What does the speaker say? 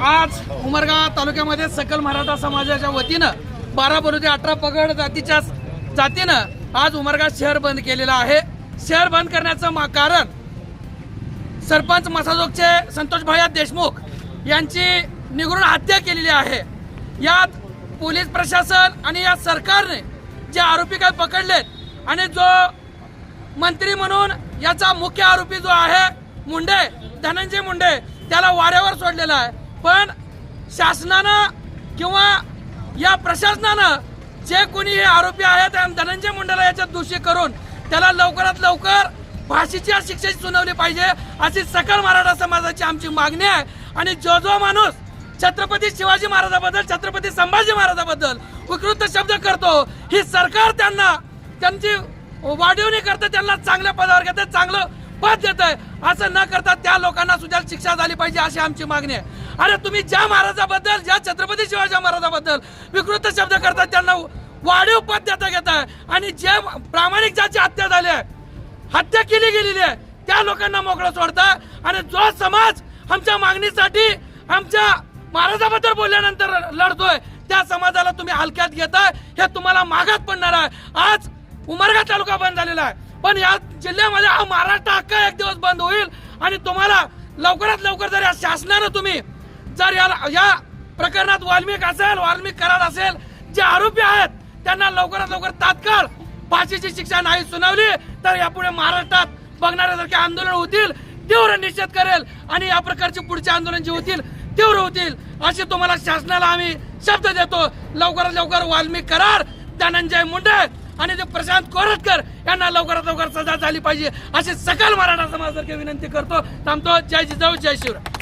आज उमरगा तालुक्यामध्ये सकल मराठा समाजाच्या वतीनं बारा बरोबर अठरा पगड जातीच्या जातीनं आज उमरगा शहर बंद केलेलं आहे. शहर बंद करण्याचं मा- कारण सरपंच मसाजोगचे संतोष भैया देशमुख यांची निगडून हत्या केलेली आहे. यात पोलीस प्रशासन आणि या सरकारने जे आरोपी काय पकडलेत आणि जो मंत्री म्हणून याचा मुख्य आरोपी जो आहे मुंडे धनंजय मुंडे त्याला वाऱ्यावर सोडलेला आहे. पण शासनानं किंवा या प्रशासनानं जे कोणी हे आरोपी आहेत आणि धनंजय मुंडेला याच्यात दोषी करून त्याला लवकरात लवकर फाशीची शिक्षेची सुनावली पाहिजे अशी सकल मराठा समाजाची आमची मागणी आहे. आणि जो जो माणूस छत्रपती शिवाजी महाराजाबद्दल छत्रपती संभाजी महाराजाबद्दल विकृत शब्द करतो ही सरकार त्यांना त्यांची वाढवणी करतं त्यांना चांगल्या पदावर घेतं चांगलं पद देत आहे असं न करता त्या लोकांना सुद्धा शिक्षा झाली पाहिजे अशी आमची मागणी आहे. अरे तुम्ही ज्या महाराजाबद्दल ज्या छत्रपती शिवाजी महाराजाबद्दल विकृत शब्द करतात त्यांना वाढीव पद देता आहे. आणि जे प्रामाणिक ज्याची हत्या झाली आहे हत्या केली गेलेली आहे त्या लोकांना मोकळं सोडता आणि जो समाज आमच्या मागणीसाठी आमच्या महाराजाबद्दल बोलल्यानंतर लढतोय त्या समाजाला तुम्ही हलक्यात घेताय. हे तुम्हाला मागात पडणार आहे. आज उमरगा तालुका बंद झालेला आहे. पण या जिल्ह्यामध्ये हा महाराष्ट्र हक्का एक दिवस बंद होईल आणि तुम्हाला लवकरात लवकर जर या शासनानं तुम्ही जर या या प्रकरणात वाल्मिक असेल वाल्मिक करार असेल जे आरोपी आहेत त्यांना लवकरात लवकर तात्काळ फाशीची शिक्षा नाही सुनावली तर यापुढे महाराष्ट्रात बघणाऱ्यासारखे आंदोलन होतील तीव्र निषेध करेल आणि या प्रकारचे पुढचे आंदोलन जे होतील तीव्र होतील असे तुम्हाला शासनाला आम्ही शब्द देतो. लवकरात लवकर वाल्मिक करार. धनंजय मुंडे आणि ते प्रशांत कोरटकर यांना लवकरात लवकर सजा झाली पाहिजे. अशी सकल मराठा समाजासारखी विनंती करतो. थांबतो. जय जिजाऊ जय शिवराय.